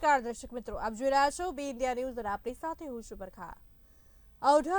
નમસ્કાર દર્શક મિત્રો, આપ જોઈ રહ્યા છો બે ઇન્ડિયા ન્યૂઝ અને આપણી સાથે હું છું બરખા.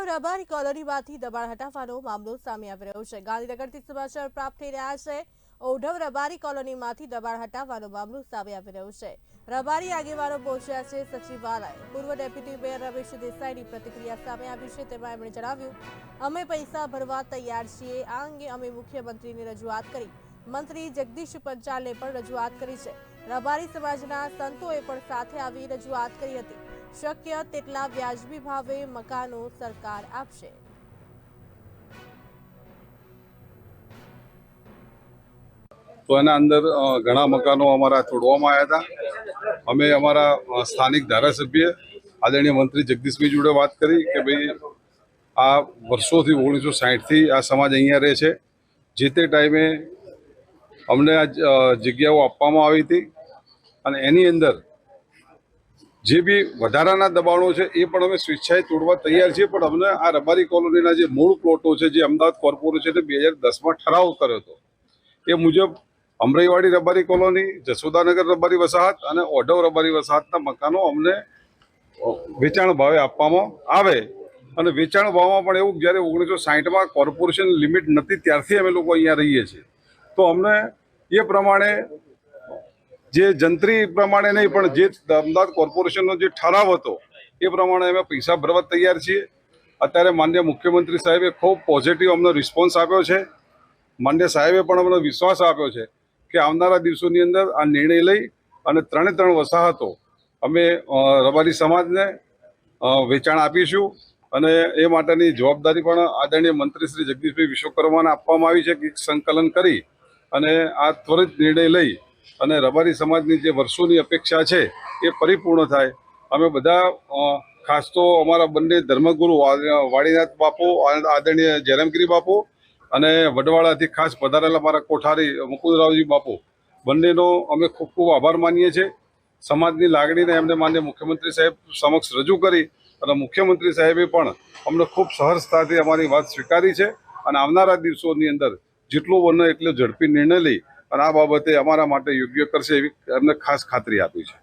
રબારી કોલોનીમાંથી દબાણ હટાવવાનો મામલો સામે આવી રહ્યો છે. ગાંધીનગરથી સમાચાર પ્રાપ્ત થઈ રહ્યા છે. ઔઢવ રબારી કોલોનીમાંથી દબાણ હટાવવાનો મામલો સામે આવી રહ્યો છે. રબારી આગેવાનો પહોંચ્યા છે સચિવાલય. પૂર્વ ડેપ્યુટી મેયર રમેશ દેસાઈની પ્રતિક્રિયા સામે આવી છે તેમાં એમણે જણાવ્યું, અમે પૈસા ભરવા તૈયાર છીએ. આ અંગે અમે મુખ્યમંત્રીને રજૂઆત કરી. મંત્રી જગદીશ પંચાલે પણ રજૂઆત કરી છે. રબારી સમાજના સંતોએ પણ સાથે આવી રજૂઆત કરી હતી. શક્ય તેટલા વ્યાજબી ભાવે મકાનો સરકાર આપશે. તો એના અંદર ઘણા મકાનો અમારા તોડવામાં આવ્યા હતા. અમે અમારા સ્થાનિક ધારાસભ્ય આદરણીય મંત્રી જગદીશભાઈ જોડે વાત કરી કે ભાઈ, આ વર્ષોથી ઓગણીસો સાહીઠથી આ સમાજ અહીંયા રહે છે. જે તે ટાઈમે અમને આ જગ્યાઓ આપવામાં આવી હતી અને એની અંદર જે બી વધારાના દબાણો છે એ પણ અમે સ્વેચ્છાએ તોડવા તૈયાર છીએ, પણ અમને આ રબારી કોલોનીના જે મૂળ પ્લોટો છે, જે અમદાવાદ કોર્પોરેશને બે હજાર દસમાં ઠરાવ કર્યો હતો, એ મુજબ અમરાઈવાડી રબારી કોલોની જસોદાનગર રબારી વસાહત અને ઓઢવ રબારી વસાહતના મકાનો અમને વેચાણ ભાવે આપવામાં આવે. અને વેચાણ ભાવમાં પણ એવું જ્યારે ઓગણીસો સાહીઠમાં કોર્પોરેશન લિમિટ નથી ત્યારથી અમે લોકો અહીંયા રહીએ છીએ. તો અમને એ પ્રમાણે જે જંત્રી પ્રમાણે નહીં, પણ જે અમદાવાદ કોર્પોરેશનનો જે ઠરાવ હતો, એ પ્રમાણે અમે પૈસા ભરવા તૈયાર છીએ. અત્યારે માન્ય મુખ્યમંત્રી સાહેબે ખૂબ પોઝિટિવ અમને રિસ્પોન્સ આપ્યો છે. માન્ય સાહેબે પણ અમને વિશ્વાસ આપ્યો છે કે આવનારા દિવસોની અંદર આ નિર્ણય લઈ અને ત્રણે ત્રણ વસાહતો અમે રબારી સમાજને વેચાણ આપીશું. અને એ માટેની જવાબદારી પણ આદરણીય મંત્રી શ્રી જગદીશભાઈ વિશ્વકર્માને આપવામાં આવી છે કે સંકલન કરી અને આ ત્વરિત નિર્ણય લઈ અને રબારી સમાજની જે વર્ષોની અપેક્ષા છે, એ પરિપૂર્ણ થાય. અમે બધા ખાસ તો અમારા બંને ધર્મગુરુ વાડીનાથ બાપુ આદરણીય જયરામગીરી બાપુ અને વડવાળાથી ખાસ પધારેલા મારા કોઠારી, મુકુદરાવજી બાપુ. બંનેનો અમે ખૂબ ખૂબ આભાર માનીએ છીએ. સમાજની લાગણીને એમને માન્ય મુખ્યમંત્રી સાહેબ સમક્ષ રજૂ કરી અને મુખ્યમંત્રી સાહેબે પણ અમને ખૂબ સહર્ષતાથી અમારી વાત સ્વીકારી છે અને આવનારા દિવસોની અંદર જેટલો બને એટલો ઝડપી નિર્ણય લઈ અને આ બાબતે અમારા માટે યોગ્ય કરશે એવી અમને ખાસ ખાતરી આપી છે.